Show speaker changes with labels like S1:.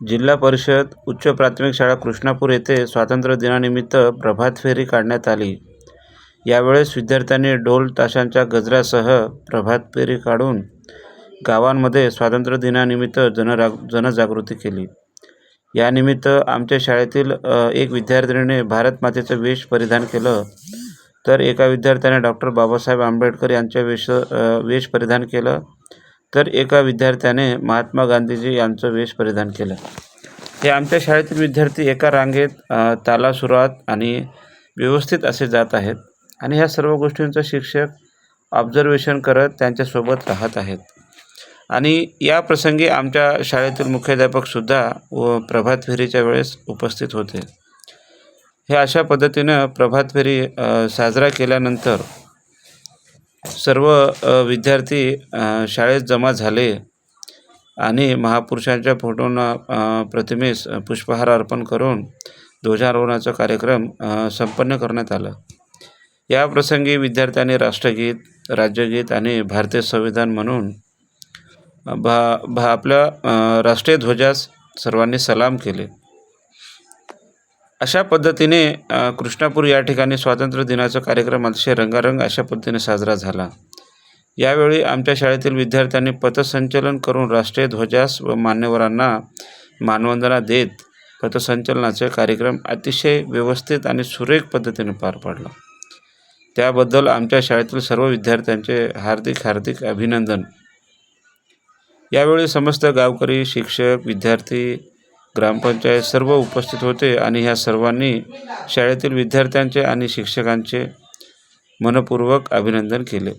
S1: जिल्हा परिषद उच्च प्राथमिक शाळा कृष्णापूर येथे स्वातंत्र्य दिनानिमित्त प्रभात फेरी काढण्यात आली. यावेळेस विद्यार्थ्यांनी ढोल ताशांच्या गजरासह प्रभात फेरी काढून गावांमध्ये स्वातंत्र्य दिनानिमित्त जनरा जनजागृती केली. यानिमित्त आमच्या शाळेतील एक विद्यार्थिनीने भारत मातेचं वेश परिधान केलं. तर एका विद्यार्थ्याने डॉक्टर बाबासाहेब आंबेडकर यांच्या वेश वेश परिधान केलं. तर एका विद्यार्थ्याने महात्मा गांधीजी यांचं वेश परिधान केलं. हे आमच्या शाळेतील विद्यार्थी एका रांगेत तालासुरात आणि व्यवस्थित असे जात आहेत आणि ह्या सर्व गोष्टींचं शिक्षक ऑब्झर्वेशन करत त्यांच्यासोबत राहत आहेत. आणि या प्रसंगी आमच्या शाळेतील मुख्याध्यापकसुद्धा व प्रभात फेरीच्या वेळेस उपस्थित होते. हे अशा पद्धतीनं प्रभात फेरी साजरा केल्यानंतर सर्व विद्यार्थी शाळेत जमा झाले आणि महापुरुषांच्या फोटोंना प्रतिमेस पुष्पहार अर्पण करून ध्वजारोहणाचा कार्यक्रम संपन्न करण्यात आला. या प्रसंगी विद्यार्थ्यांनी राष्ट्रगीत राज्यगीत आणि भारतीय संविधान म्हणून भा भा आपल्या राष्ट्रीय ध्वजास सर्वांनी सलाम केले. अशा पद्धतीने कृष्णापूर या ठिकाणी स्वातंत्र्य दिनाचा कार्यक्रम अतिशय रंगारंग अशा पद्धतीने साजरा झाला. यावेळी आमच्या शाळेतील विद्यार्थ्यांनी पथसंचलन करून राष्ट्रीय ध्वजास व मान्यवरांना मानवंदना देत पथसंचलनाचे कार्यक्रम अतिशय व्यवस्थित आणि सुरेख पद्धतीने पार पाडला. त्याबद्दल आमच्या शाळेतील सर्व विद्यार्थ्यांचे हार्दिक हार्दिक अभिनंदन. यावेळी समस्त गावकरी शिक्षक विद्यार्थी ग्रामपंचायत सर्व उपस्थित होते आणि ह्या सर्वांनी शाळेतील विद्यार्थ्यांचे आणि शिक्षकांचे मनपूर्वक अभिनंदन केले.